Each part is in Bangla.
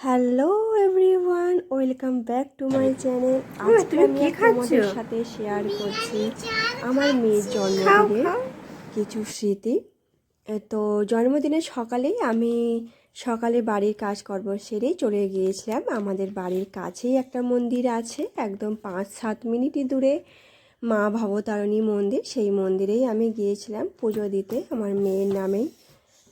Hello everyone welcome back to my channel আজকে আমি তোমাদের সাথে শেয়ার করছি আমার মেয়ের জন্মদিনে কিছু স্মৃতি। তো জন্মদিনের সকালেই আমি সকালে বাড়ির কাজকর্ম সেরেই চলে গিয়েছিলাম। আমাদের বাড়ির কাছেই একটা মন্দির আছে একদম পাঁচ সাত মিনিটই দূরে মা ভবতারণী মন্দির। সেই মন্দিরেই আমি গিয়েছিলাম পুজো দিতে। আমার মেয়ের নামেই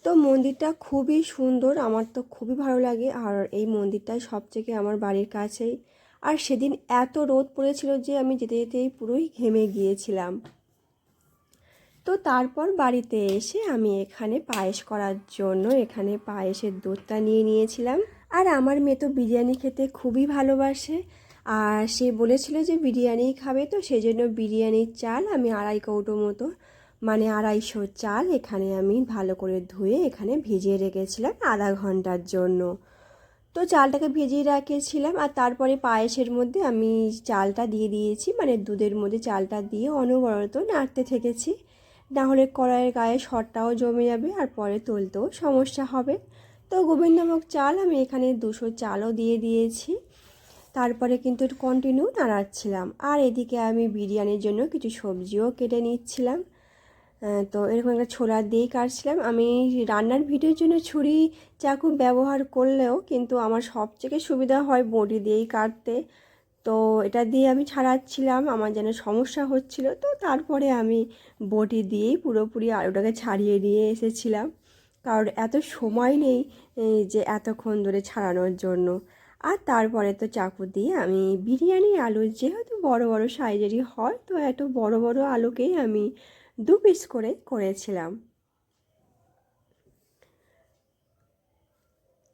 তো মন্দিরটা খুবই সুন্দর, আমার তো খুবই ভালো লাগে। আর এই মন্দিরটাই সবথেকে আমার বাড়ির কাছেই। আর সেদিন এত রোদ পড়েছিল যে আমি যেতে যেতেই পুরোই ঘেমে গিয়েছিলাম। তো তারপর বাড়িতে এসে আমি এখানে পায়েস করার জন্য এখানে পায়েসের দুধটা নিয়ে নিয়েছিলাম। আর আমার মেয়ে তো বিরিয়ানি খেতে খুবই ভালোবাসে। আর সে বলেছিল যে বিরিয়ানি খাবে, তো সেই জন্য বিরিয়ানির চাল আমি আড়াই কৌটো মতো মানে আড়াইশো চাল এখানে আমি ভালো করে ধুয়ে এখানে ভিজিয়ে রেখেছিলাম আধা ঘণ্টার জন্য। তো চালটাকে ভিজিয়ে রেখেছিলাম আর তারপরে পায়েসের মধ্যে আমি চালটা দিয়ে দিয়েছি মানে দুধের মধ্যে চালটা দিয়ে অনবরত নাড়তে থেকেছি। না হলে কড়াইয়ের গায়ে শটটাও জমে যাবে আর পরে তুলতেও সমস্যা হবে। তো গোবিন্দভোগ চাল আমি এখানে দুশো চালও দিয়ে দিয়েছি। তারপরে কিন্তু কন্টিনিউ নাড়াচ্ছিলাম। আর এদিকে আমি বিরিয়ানির জন্য কিছু সবজিও কেটে নিচ্ছিলাম। তো এরকম একটা ছোলা দিয়েই কাটছিলাম। আমি রান্নার ভিডিওর জন্য ছুরি, চাকু ব্যবহার করলেও কিন্তু আমার সবথেকে সুবিধা হয় বটি দিয়েই কাটতে। তো এটা দিয়ে আমি ছাড়াচ্ছিলাম, আমার যেন সমস্যা হচ্ছিল। তো তারপরে আমি বটি দিয়েই পুরোপুরি আলুটাকে ছাড়িয়ে নিয়ে এসেছিলাম। কারণ এত সময় নেই যে এতক্ষণ ধরে ছাড়ানোর জন্য। আর তারপরে তো চাকু দিয়ে আমি বিরিয়ানি, আলু যেহেতু বড় বড় সাইজেরই হয়, তো এত বড় বড় আলুকেই আমি দু পিস করে করেছিলাম।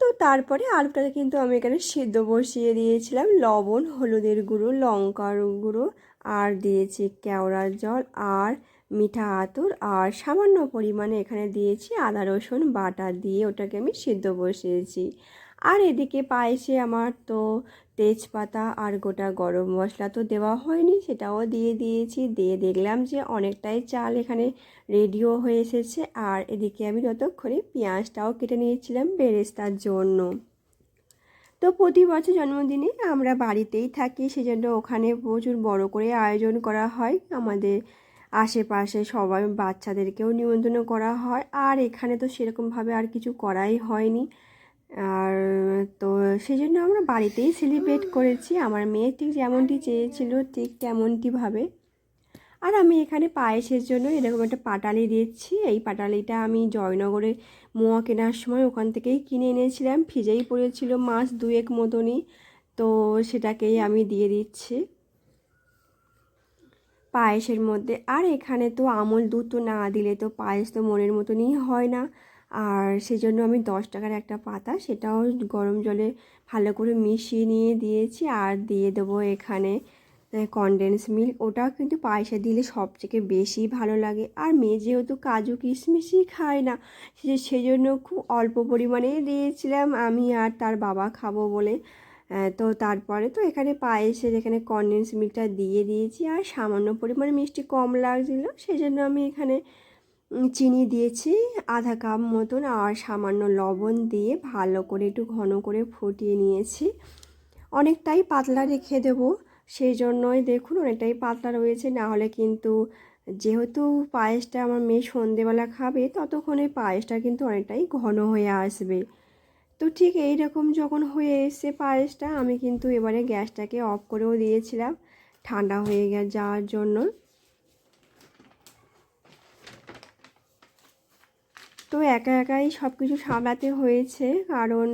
তো তারপরে আলুটাকে কিন্তু আমি এখানে সিদ্ধ বসিয়ে দিয়েছিলাম। লবণ, হলুদের গুঁড়ো, লঙ্কার গুঁড়ো, আর দিয়েছি কেওড়ার জল, আর মিঠা আতর, আর সামান্য পরিমাণে এখানে দিয়েছি আদা, রসুন বাটা দিয়ে ওটাকে আমি সিদ্ধ বসিয়েছি। আর এদিকে পায়েসে আমার তো তেজপাতা আর গোটা গরম মশলা তো দেওয়া হয়নি, সেটাও দিয়ে দিয়েছি। দিয়ে দেখলাম যে অনেকটাই চাল এখানে রেডিও হয়ে এসেছে আর এদিকে আমি ততক্ষণে পেঁয়াজটাও কেটে নিয়েছিলাম বেরেস্তার জন্য। তো প্রতি বছর জন্মদিনে আমরা বাড়িতেই থাকি, সেজন্য ওখানে প্রচুর বড় করে আয়োজন করা হয়। আমাদের আশেপাশে সবাই বাচ্চাদেরকেও নিমন্ত্রণ করা হয়। আর এখানে তো সেরকমভাবে আর কিছু করাই হয়নি। আর, তো সেই জন্য আমরা বাড়িতেই সেলিব্রেট করেছি। আমার মেয়ে ঠিক যেমনটি চেয়েছিল, ঠিক তেমনটিভাবে। আর আমি এখানে পায়েসের জন্য এরকম একটা পাটালি দিচ্ছি। এই পাটালিটা আমি জয়নগরে মোয়া কেনার সময় ওখান থেকেই কিনে এনেছিলাম। ফ্রিজেই পড়েছিল মাস দুয়েক মতনই, তো সেটাকেই আমি দিয়ে দিচ্ছি। পায়েসের মধ্যে। আর এখানে তো আমল দুধ তো না দিলে তো পায়েস তো মনের মতনই হয় না। আর সেজন্য আমি দশ টাকার একটা পাতা সেটাও গরম জলে ভালো করে মিশিয়ে নিয়ে দিয়েছি আর দিয়ে দেবো এখানে কনডেন্স মিল্ক ওটাও কিন্তু পায়েসে দিলে সবথেকে বেশি ভালো লাগে। আর মেয়ে যেহেতু কাজু কিশমিশই খায় না, সে, সেজন্য খুব অল্প পরিমাণে দিয়েছিলাম আমি আর তার বাবা খাব বলে। তো তারপরে তো এখানে পায়েসের এখানে কনডেন্স মিল্কটা দিয়ে দিয়েছি আর সামান্য পরিমাণে মিষ্টি কম লাগছিল সেই জন্য আমি এখানে চিনি দিয়েছি, আধা কাপ মতন, আর সামান্য লবণ দিয়ে ভালো করে একটু ঘন করে ফুটিয়ে নিয়েছি। অনেকটাই পাতলা রেখে দেবো, সেই জন্যই দেখুন অনেকটাই পাতলা রয়েছে, না হলে কিন্তু যেহেতু পায়েসটা আমার মেয়ে সন্ধেবেলা খাবে, ততক্ষণে পায়েসটা কিন্তু অনেকটাই ঘন হয়ে আসবে। তো ঠিক এই রকম যখন হয়ে এসছে পায়েসটা, আমি কিন্তু এবারে গ্যাসটাকে অফ করেও দিয়েছিলাম, ঠান্ডা হয়ে যাওয়ার জন্য। তো একা একাই সব কিছু সামলাতে হয়েছে। কারণ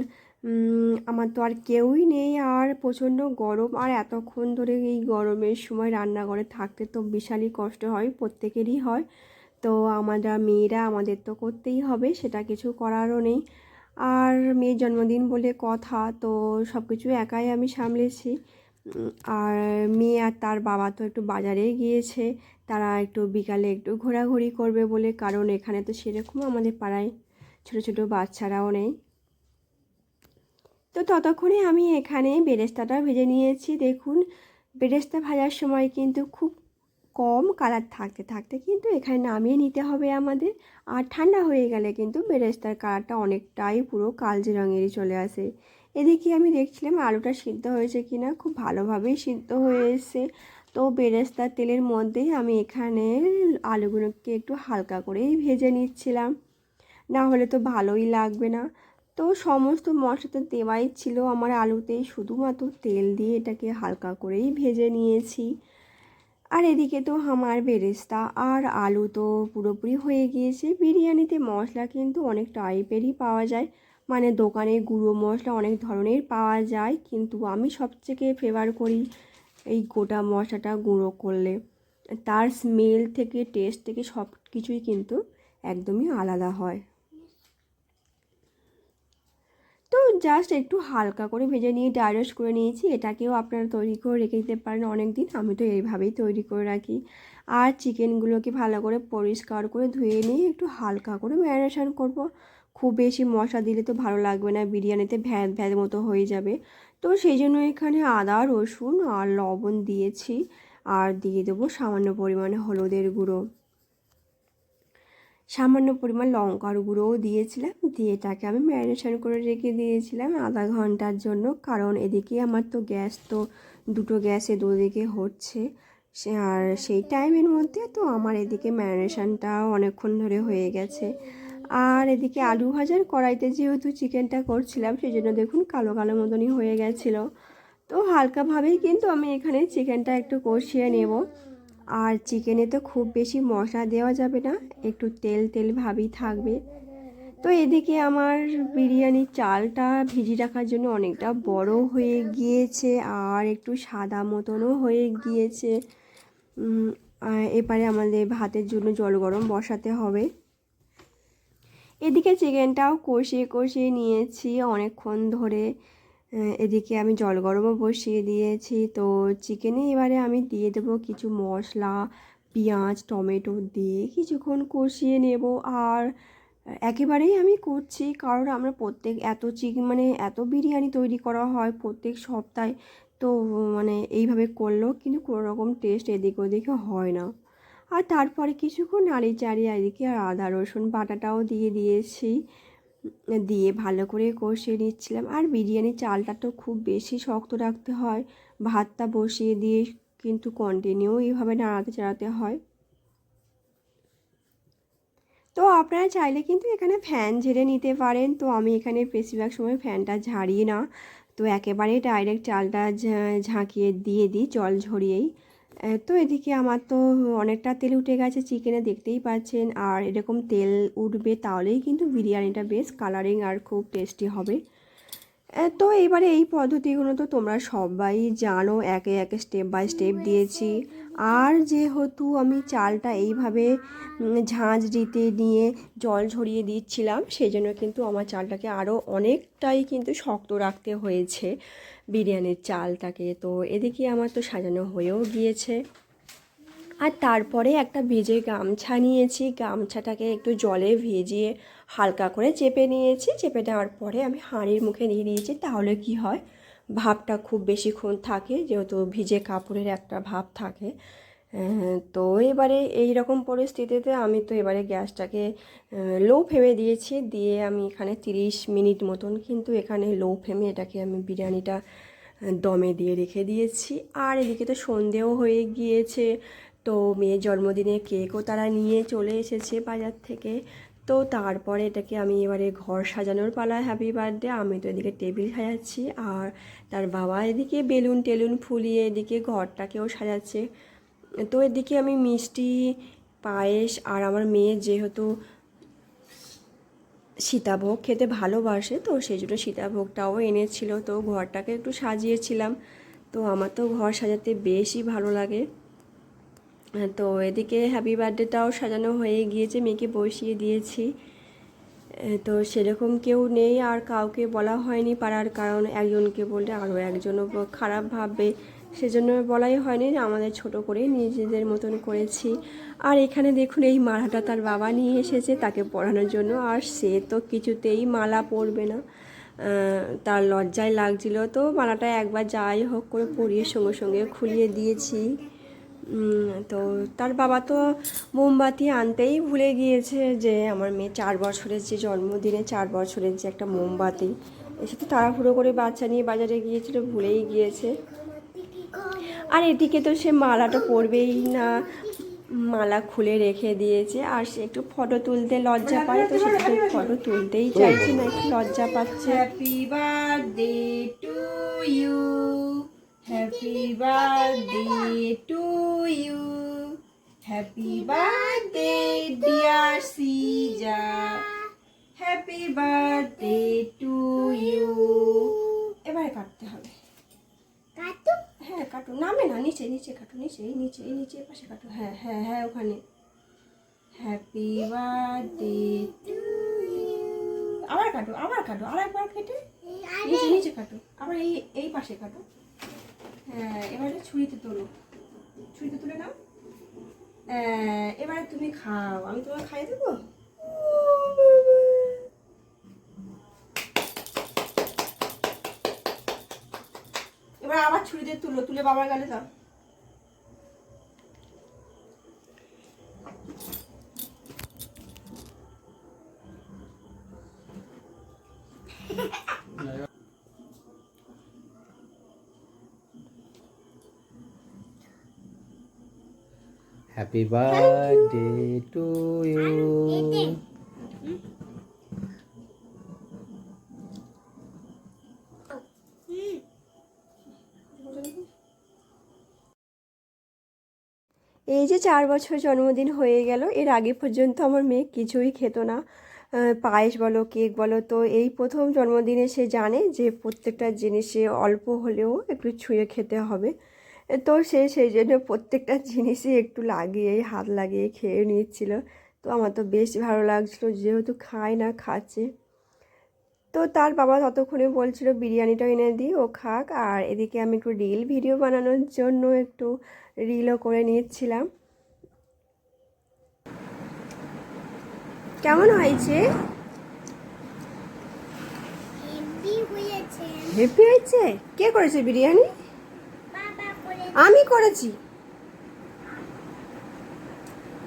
আমার তো আর কেউই নেই। আর প্রচণ্ড গরম। আর এতক্ষণ ধরে এই গরমের সময় রান্নাঘরে থাকতে তো বিশালই কষ্ট হয়, প্রত্যেকেরই হয়। তো আমরা মেয়েরা আমাদের তো করতেই হবে, সেটা কিছু করারও নেই। আর মেয়ের জন্মদিন বলে কথা, তো সব কিছু একাই আমি সামলেছি। আর মেয়ে আর তার বাবা তো একটু বাজারে গিয়েছে, তারা একটু বিকালে একটু ঘোরাঘুরি করবে বলে, কারণ এখানে তো সেরকম আমাদের পাড়ায় ছোটো ছোটো বাচ্চারাও নেই। তো ততক্ষণে আমি এখানে বেরেস্তাটা ভেজে নিয়েছি। দেখুন, বেরেস্তা ভাজার সময় কিন্তু খুব কম কালার থাকতে থাকতে কিন্তু এখানে নামিয়ে নিতে হবে আমাদের। আর ঠান্ডা হয়ে গেলে কিন্তু বেরেস্তার কালারটা অনেকটাই পুরো কালচে রঙেরই চলে আসে। এদিকে আমি দেখছিলাম আলুটা সিদ্ধ হয়েছে কি না খুব ভালোভাবেই সিদ্ধ হয়ে তো বেরেস্তার তেলের মধ্যেই আমি এখানে আলুগুলোকে একটু হালকা করেই ভেজে নিচ্ছিলাম। না হলে তো ভালোই লাগবে না। তো সমস্ত মশলা তো দেওয়াই ছিল আমার আলুতে, শুধুমাত্র তেল দিয়ে এটাকে হালকা করেই ভেজে নিয়েছি। আর এদিকে তো আমার বেরেস্তা আর আলু তো পুরোপুরি হয়ে গিয়েছে। বিরিয়ানিতে মশলা কিন্তু অনেক টাইপেরই পাওয়া যায়। মানে দোকানে গুঁড়ো মশলা অনেক ধরনের পাওয়া যায়, কিন্তু আমি সবথেকে ফেভার করি এই গোটা মশলাটা গুঁড়ো করলে। তার স্মেল থেকে টেস্ট থেকে সব কিছুই কিন্তু একদমই আলাদা হয়। তো জাস্ট একটু হালকা করে ভেজে নিয়ে ডাইরেস্ট করে নিয়েছি, এটাকেও আপনারা তৈরি করে রেখে দিতে পারেন অনেক দিন আমি তো এইভাবেই তৈরি করে রাখি। আর চিকেনগুলোকে ভালো করে পরিষ্কার করে ধুয়ে নিয়ে একটু হালকা করে ম্যারিনেশন করব। খুব বেশি মশলা দিলে তো ভালো লাগবে না, বিরিয়ানিতে ভ্যাদ ভ্যাদ মতো হয়ে যাবে। তো সেই জন্য এখানে আদা, রসুন আর লবণ দিয়েছি আর দিয়ে দেবো সামান্য পরিমাণে হলুদের গুঁড়ো। সামান্য পরিমাণ লঙ্কার গুঁড়োও দিয়েছিলাম, দিয়ে এটাকে আমি ম্যারিনেশন করে রেখে দিয়েছিলাম আধা ঘণ্টার জন্য, কারণ এদিকে আমার তো গ্যাস তো, দুটো গ্যাসে দুদিকে হচ্ছে। আর সেই টাইমের মধ্যে তো আমার এদিকে ম্যারিনেশনটাও অনেকক্ষণ ধরে হয়ে গেছে। আর এদিকে আলু ভাজার কড়াইতে যেহেতু চিকেনটা করছিলাম সেই জন্য দেখুন কালো কালো মতনই হয়ে গেছিল। তো হালকাভাবেই কিন্তু আমি এখানে চিকেনটা একটু কষিয়ে নেব। আর চিকেনে তো খুব বেশি মশলা দেওয়া যাবে না, একটু তেল তেল ভাবই থাকবে। তো এদিকে আমার বিরিয়ানির চালটা ভিজি রাখার জন্য অনেকটা বড় হয়ে গিয়েছে, আর একটু সাদা মতনও হয়ে গিয়েছে। এবারে আমাদের ভাতের জন্য জল গরম বসাতে হবে। এদিকে চিকেনটাও কষিয়ে কষিয়ে নিয়েছি অনেকক্ষণ ধরে। এদিকে আমি জল গরমও বসিয়ে দিয়েছি। তো চিকেনে এবারে আমি দিয়ে দেবো কিছু মশলা, পেঁয়াজ, টমেটো দিয়ে কিছুক্ষণ কষিয়ে নেব। আর একেবারেই আমি করছি, কারণ আমরা প্রত্যেক এত চিকেন মানে এত বিরিয়ানি তৈরি করা হয় প্রত্যেক সপ্তাহে। তো মানে এইভাবে করলেও কিন্তু কোনো রকম টেস্ট এদিক ওদিকে হয় না। আর তারপরে কিছুক্ষণ নাড়ি চাড়িয়ে এদিকে আর আদা, রসুন বাটাটাও দিয়ে দিয়েছি। দিয়ে ভালো করে কষিয়ে নিচ্ছিলাম। আর বিরিয়ানি চালটা তো খুব বেশি শক্ত রাখতে হয়। ভাতটা বসিয়ে দিয়ে কিন্তু কন্টিনিউ এইভাবে নাড়াতে চাড়াতে হয়। তো আপনারা চাইলে কিন্তু এখানে ফ্যান ঝেড়ে নিতে পারেন। তো আমি এখানে বেশিরভাগ সময় ফ্যানটা ঝাড়িয়ে না। তো একেবারে ডাইরেক্ট চালটা ঝাঁকিয়ে দিয়ে দিই জল ঝরিয়েই। তো এদিকে আমার তো অনেকটা তেল উঠে গেছে চিকেনে দেখতেই পাচ্ছেন। আর এরকম তেল উঠবে তাহলেই কিন্তু বিরিয়ানিটা বেশ কালারিং আর খুব টেস্টি হবে। তো এবারে এই পদ্ধতিগুলো তো তোমরা সবাই জানো একে একে স্টেপ বাই স্টেপ দিয়েছি। আর যেহেতু আমি চালটা এইভাবে ঝাঁঝ দিতে নিয়ে জল ঝরিয়ে দিচ্ছিলাম, সেই জন্য কিন্তু আমার চালটাকে আরও অনেকটাই কিন্তু শক্ত রাখতে হয়েছে বিরিয়ানির চালটাকে। তো এদিকে আমার তো সাজানো হয়েও গিয়েছে। আর তারপরে একটা ভেজে গামছা নিয়েছি। গামছাটাকে একটু জলে ভেজিয়ে হালকা করে চেপে নিয়েছি। চেপে নেওয়ার পরে আমি হাঁড়ির মুখে দিয়ে দিয়েছি, তাহলে কি হয়? ভাবটা খুব বেশিক্ষণ থাকে, যেহেতু ভিজে কাপড়ের একটা ভাব থাকে। তো এবারে এই রকম পরিস্থিতিতে আমি তো এবারে গ্যাসটাকে লো ফ্লেমে দিয়েছি, দিয়ে আমি এখানে তিরিশ মিনিট মতন কিন্তু এখানে লো ফ্লেমে এটাকে আমি বিরিয়ানিটা দমে দিয়ে রেখে দিয়েছি। আর এদিকে তো সন্ধেও হয়ে গিয়েছে, তো মেয়ের জন্মদিনে কেকও তারা নিয়ে চলে এসেছে বাজার থেকে। তো তারপরে এটাকে আমি এবারে ঘর সাজানোর পালা হ্যাপি বার্থডে আমি তো এদিকে টেবিল সাজাচ্ছি আর তার বাবা এদিকে বেলুন টেলুন ফুলিয়ে এদিকে ঘরটাকেও সাজাচ্ছে। তো এদিকে আমি মিষ্টি, পায়েস আর আমার মেয়ে যেহেতু সীতাভোগ খেতে ভালোবাসে, তো সেই জন্য সীতাভোগটাও এনেছিল। তো ঘরটাকে একটু সাজিয়েছিলাম। তো আমার তো ঘর সাজাতে বেশি ভালো লাগে। তো এদিকে হ্যাপি বার্থডেটাও সাজানো হয়ে গিয়েছে, মেয়েকে বসিয়ে দিয়েছি। তো সেরকম কেউ নেই, আর কাউকে বলা হয়নি পাড়ার, কারণ একজনকে বললে আরও একজনও খারাপ ভাববে। সেজন্য বলাই হয়নি যে আমাদের ছোট করে নিজেদের মতন করেছি। আর এখানে দেখুন, এই মালাটা তার বাবা নিয়ে এসেছে, তাকে পড়ানোর জন্য, আর সে তো কিছুতেই মালা পরবে না। তার লজ্জায় লাগছিল, তো মালাটা একবার যাই হোক করে পরিয়ে সঙ্গে সঙ্গে খুলিয়ে দিয়েছি। তো তার বাবা তো মোমবাতি আনতেই ভুলে গিয়েছে যে আমার মেয়ে চার বছরের যে জন্মদিনে চার বছরের যে একটা মোমবাতি, এসে তো তাড়াহুড়ো করে বাচ্চা নিয়ে বাজারে গিয়েছিল, ভুলেই গিয়েছে। আর এদিকে তো সে মালাটা পরবেই না, মালা খুলে রেখে দিয়েছে, আর সে একটু ফটো তুলতে লজ্জা পায়, তো সে একটু ফটো তুলতেই চাইছে না, একটু লজ্জা পাচ্ছে। Happy birthday to you happy birthday to you happy birthday dear Sija happy birthday to you এবারে কাটতে হবে। হ্যাঁ কাটো। নামে না নিচে নিচে কাটো নিচে এই নিচে এই নিচে পাশে কাটো। হ্যাঁ হ্যাঁ হ্যাঁ ওখানে। হ্যাপি বার্থডে টু আবার কাটো আবার কাটো আর একবার কেটে নিচে নিচে কাটো। আবার এই এই পাশে কাটো। হ্যাঁ এবারে ছুরিতে তোলো। ছুরিতে তুলে নাও। এবারে তুমি খাও। আমি তোমাকে খাইয়ে দেবো? এবার আবার ছুরিতে তুলো। তুলে বাবার গালে দাও। Happy birthday to you. এই যে চার বছর জন্মদিন হয়ে গেল, এর আগে পর্যন্ত আমার মেয়ে কিছুই খেত না পায়েস বলো, কেক বলো, তো এই প্রথম জন্মদিনে সে জানে যে প্রত্যেকটা জিনিসে অল্প হলেও একটু ছুঁয়ে খেতে হবে তো সে সেই জন্য প্রত্যেকটা জিনিসই একটু লাগিয়ে হাত লাগিয়ে খেয়ে নিচ্ছিল। তো আমার তো বেশ ভালো লাগছিল যেহেতু খায় না খাচ্ছে। তো তার বাবা ততক্ষণে বলছিল বিরিয়ানিটা এনে দিই ও খাক। আর এদিকে আমি একটু রিল ভিডিও বানানোর জন্য একটু রিলও করে নিচ্ছিলাম। কেমন হয়েছে? হেপি হয়েছে? কে করেছে বিরিয়ানি? আমি করেছি।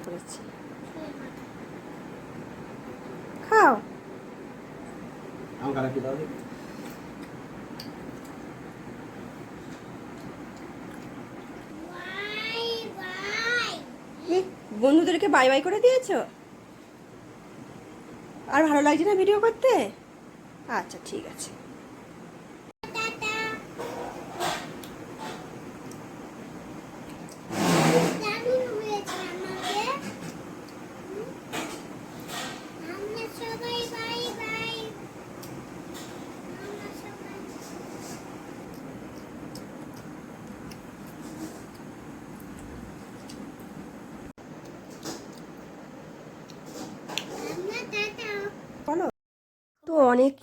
করেছি। খাও। বন্ধুদেরকে বাই বাই করে দিয়েছ? আর ভালো লাগছে না ভিডিও করতে? আচ্ছা ঠিক আছে সবাই বাই বাই আমরা সবাই আমরা টাটা বলো তো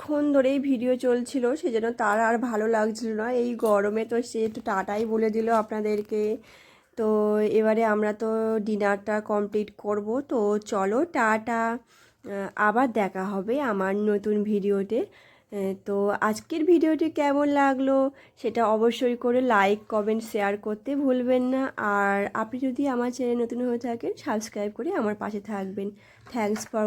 অনেকক্ষণ ধরেই ভিডিও চলছিল, সেজন্য তার আর ভালো লাগছিল না। এই গরমে তো সে একটু টাটাই বলে দিল আপনাদেরকে। তো এবারে আমরা তো ডিনারটা কমপ্লিট করব। তো চলো টাটা। আবার দেখা হবে আমার নতুন ভিডিওতে। তো আজকের ভিডিওটি কেমন লাগল সেটা অবশ্যই করে লাইক, কমেন্ট, শেয়ার করতে ভুলবেন না। আর আপনি যদি আমার চ্যানেল নতুন হয়ে থাকেন, সাবস্ক্রাইব করে আমার পাশে থাকবেন। Thanks for